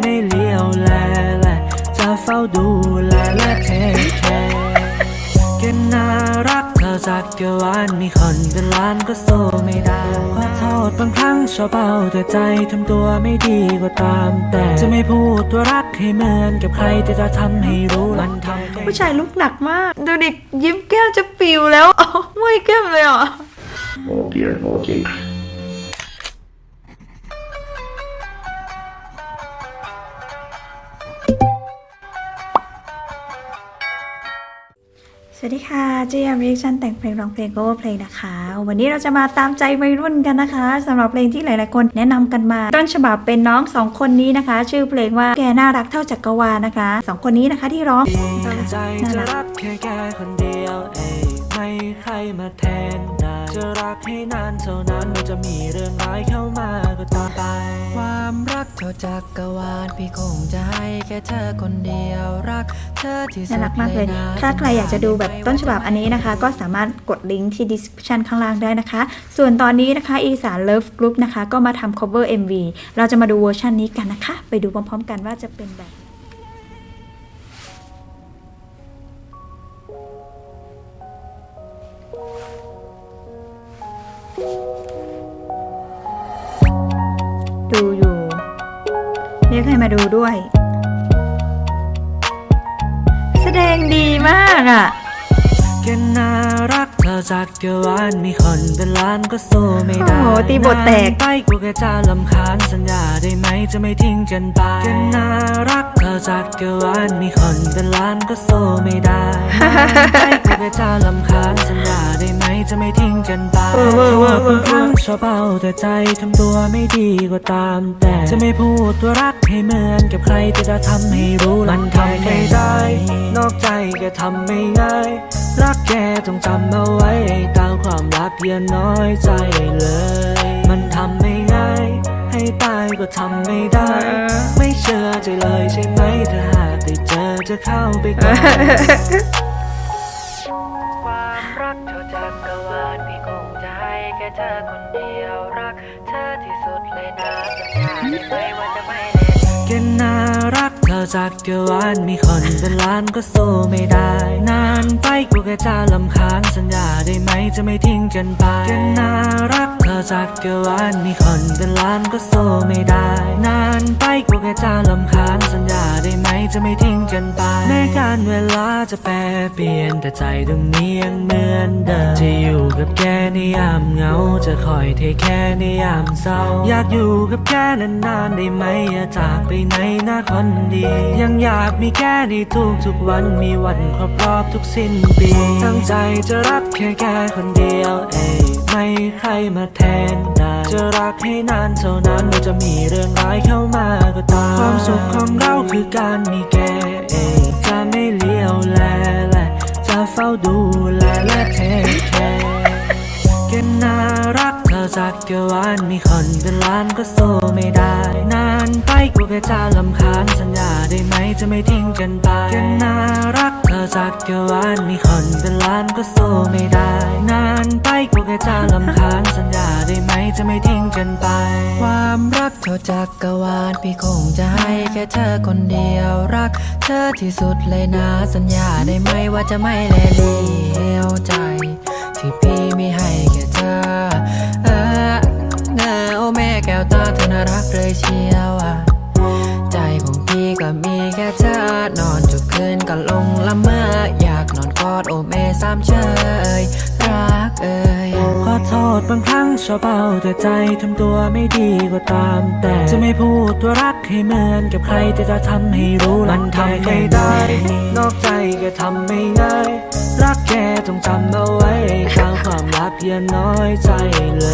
ไม่เลี้ยวแลและจะเฝ้าดูแลและเทคแคร์แกน่ารักเธอจากเกวานมีคนเป็นล้านก็สู้ไม่ได้ขอโทษบางครั้งชอบเอาแต่ใจทำตัวไม่ดีก็ตาม แต่จะไม่พูดตัวรักให้เหมือนกับใครแต่จะทำให้รู้มันทำให้ผู้ชายลุกหนักมาก ดูดิยิ้มแก้มจะปิวแล้วอ๋อไม่แก้มเลยเหรอ Oh dear, oh dear. สวัสดีค่ะเจียมรีชั่นแต่งเพลงร้องเพลงโก้เพลงนะคะ วันนี้เราจะมาตามใจวัยรุ่นกันนะคะสำหรับเพลงที่หลาย ๆ คนแนะนำกันมา ต้นฉบับเป็นน้องสองคนนี้นะคะ ชื่อเพลงว่าแกน่ารักเท่าจักรวาลนะคะสองคนนี้นะคะที่ร้องตั้งใจจะรักแค่แกคนเดียวเองไม่ใครมาแทน จะรักให้นานเท่านั้นมันจะมีเรื่องร้ายเข้ามาก็ตามไป ความรักเท่าจักรวาลพี่คงจะให้แค่เธอคนเดียวรักเธอที่สุน่าดรักมากเลยนะถ้าใครอยากจะดูแบบต้นฉบับอันนี้นะคะ ก็สามารถกดลิงก์ที่ description ข้างล่างได้นะคะ ส่วนตอนนี้นะคะอีสาน Love Group นะคะ ก็มาทำ cover MV เราจะมาดูเวอร์ชันนี้กันนะคะ ไปดูพร้อมๆ กันว่าจะเป็นแบบ ดูด้วย แสดงดีมากอะแกน่ารักเธอจากเกวานมีคนเป็นล้านก็สู้ไม่ได้โอ้โหตีบทแตกนานไปกูแค่จะลำคาญสัญญาได้ไหมจะไม่ทิ้งกันไปแกน่ารักเธอจากเกวานมีคนเป็นล้านก็สู้ไม่ได้นานไป กูแค่จะลำคาญสัญญาได้ไหมจะไม่ทิ้งกันไปเออเออเออเออบางครั้งชอบเอาแต่ใจทำตัวไม่ดีก็ตาม แต่จะไม่พูดตัวรักให้เหมือนกับใครแต่จะทำให้รู้มันทำไม่ได้ นอกใจก็ทำไม่ง่ายรักแกต้องจำเอาไว้ตามความรักอย่าน้อยใจเลย มันทำไม่ง่าย ให้ตายก็ทำไม่ได้ ไม่เชื่อใจเลยใช่ไหมถ้าหากได้เจอจะเข้าไปก่อน เธอคนเดียว รักเธอที่สุดเลยนะสัญญาได้ไหมว่าจะไม่เลวแกน่ารักเธอจากเกวานมีคนเป็นล้านก็สู้ไม่ได้ นานไปกูแค่จะลำคาญสัญญาได้ไหมจะไม่ทิ้งกันไปแกน่ารัก จากเกวานมีคนเป็นล้านก็สู้ไม่ได้ นานไปกูแค่จะลำคาญสัญญาได้ไหมจะไม่ทิ้งกันไปแม้การเวลาจะแปรเปลี่ยนแต่ใจตรงนี้ยังเหมือนเดิมจะอยู่กับแกในยามเหงา จะคอยเทแค่ในยามเศร้า อยากอยู่กับแกนานๆได้ไหมอย่าจากไปไหนนะคนดี ยังอยากมีแกในทุกทุกๆวันมีวันครบรอบทุกสิ้นปี ตั้งใจจะรักแค่แกคนเดียวเอยไม่ใครมาแทนได้จะรักให้นานเท่านั้นเราจะมีเรื่องร้ายเข้ามาก็ตามความสุขของเราคือการมีแกเองจะไม่เลี้ยวแลและจะเฝ้าดูแลและเทคแคร์แกน่ารักเธอจากเกวานมีคนเป็นล้านก็สู้ไม่ได้ นานไปกูแค่จะลำคาญ จะไม่ทิ้งกันไปแกน่ารักเธอจากเกวานมีคนเป็นล้านก็สู้ไม่ได้ นานไปกูแค่จะลำคาญสัญญาได้ไหมจะไม่ทิ้งกันไป ความรักเท่าจักรวาลพี่คงจะให้แค่เธอคนเดียวรัก เธอที่สุดเลยนะสัญญาได้ไหมว่าจะไม่เลเลี้ยวใจ ที่พี่ไมีให้แค่เธอเออเออโอ้แม่แก้วตาเธอน่ารักเลยเชียวอะามเชยรักเอ่ยขอโทษบางครั้งชอบเอาแต่ใจทำตัวไม่ดีก็ตาม แต่จะไม่พูดตัวรักให้เหมือนกับใครแต่จะทำให้รู้มันทำไม่ได้ นอกใจก็ทำไม่ง่ายรักแกต้องจำเอาไว้ตามความรักอย่าน้อยใจเล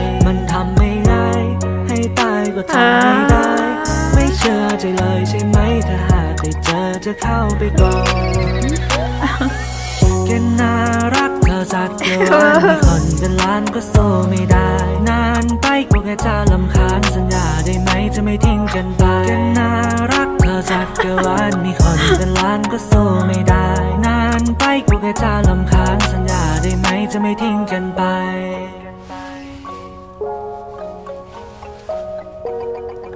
ย มันทำไม่ง่าย ให้ตายก็ทำไม่ได้ ไม่เชื่อใจเลยใช่ไหมถ้าหากได้เจอจะเข้าไปก่อน แกน่ารักเธอจากเกวานมีคนเป็นล้านก็สู้ไม่ได้ นานไปกูแค่จะลำคาญสัญญาได้ไหมจะไม่ทิ้งกันไปแกน่ารักเธอจากเกวานมีคนเป็นล้านก็สู้ไม่ได้ นานไปกูแค่จะลำคาญสัญญาได้ไหมจะไม่ทิ้งกันไป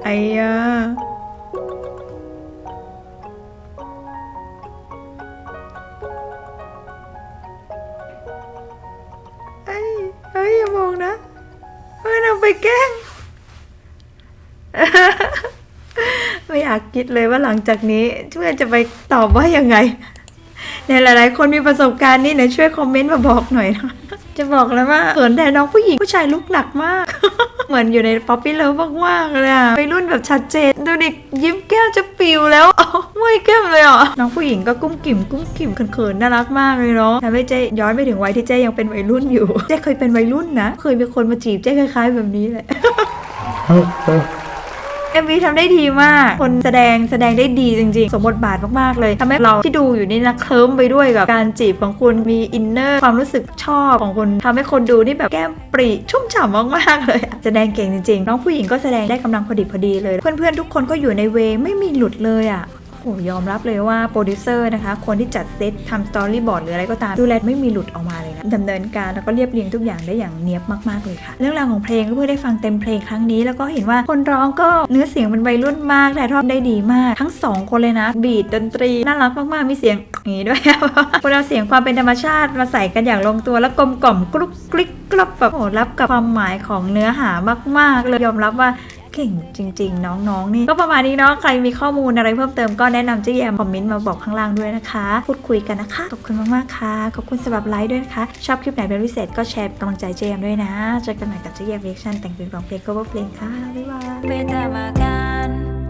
ไอ้ งนะไม่นำไปแกล้ง ไม่อยากคิดเลยว่าหลังจากนี้ช่วยจะไปตอบว่ายังไงในหลายๆ คนมีประสบการณ์นี่นะช่วยคอมเมนต์มาบอกหน่อยนะ จะบอกเลยว่าเขินแทนน้องผู้หญิงผู้ชายลุกหนักมาก เหมือนอยู่ในป๊อปปี้เลิฟมากๆเลยอะไปรุ่นแบบชัดเจน ดูดิยิ้มแก้มจะปิวแล้วอ๋อไม่แก้มเลยเหรอน้องผู้หญิงก็กุ้มกิ่มกุ้มกิ่มเขินๆน่ารักมากเลยเนาะทำให้เจ๊ย้อนไปถึงวัยที่เจ๊ยังเป็นวัยรุ่นอยู่ เจ๊เคยเป็นวัยรุ่นนะ เคยมีคนมาจีบเจ๊คล้ายๆแบบนี้แหละ เอ็มวีทำได้ดีมาก คนแสดงแสดงได้ดีจริงๆ สมบทบาทมากๆเลยทำให้เราที่ดูอยู่นี่นะเคลิ้มไปด้วยกับการจีบของคุณมีอินเนอร์ความรู้สึกชอบของคุณทำให้คนดูนี่แบบแก้มปรีชุ่มฉ่ำมากๆเลย แสดงเก่งจริงๆ น้องผู้หญิงก็แสดงได้กำลังพอดีพอดีเลย เพื่อนๆทุกคนก็อยู่ในเวไม่มีหลุดเลยอะ โอ้โหยอมรับเลยว่าโปรดิวเซอร์นะคะคนที่จัดเซตทำสตอรี่บอร์ดหรืออะไรก็ตามดูแลไม่มีหลุดออกมาเลยนะดำเนินการแล้วก็เรียบเรียงทุกอย่างได้อย่างเนียบมากๆเลยค่ะ เรื่องราวของเพลงก็เพื่อได้ฟังเต็มเพลงครั้งนี้ แล้วก็เห็นว่าคนร้องก็เนื้อเสียงเป็นวัยรุ่นมากถ่ายทอดได้ดีมาก ทั้งสองคนเลยนะ บีดดนตรีน่ารักมากๆมีเสียงอย่างนี้ด้วยคนเอาเสียงความเป็นธรรมชาติมาใส่กันอย่างลงตัวแล้วกลมกล่อมกรุ๊กกริ๊กกรับแบบโอ้รับกับความหมายของเนื้อหามาก ๆ เลยยอมรับว่า เก่งจริง ๆ น้องๆนี่ก็ประมาณนี้เนาะใครมีข้อมูลอะไรเพิ่มเติมก็แนะนำเจ๊แยมคอมเมนต์มาบอกข้างล่างด้วยนะคะ พูดคุยกันนะคะขอบคุณมากๆค่ะขอบคุณสำหรับไลค์ด้วยนะคะชอบคลิปไหนเป็นพิเศษก็แชร์กำลังใจเจ๊แยมด้วยนะเจอกันใหม่กับเจ๊แยมเรียกชันแต่งเป็นร้องเพลงก็ว่าเพลงค่ะบ๊ายบาย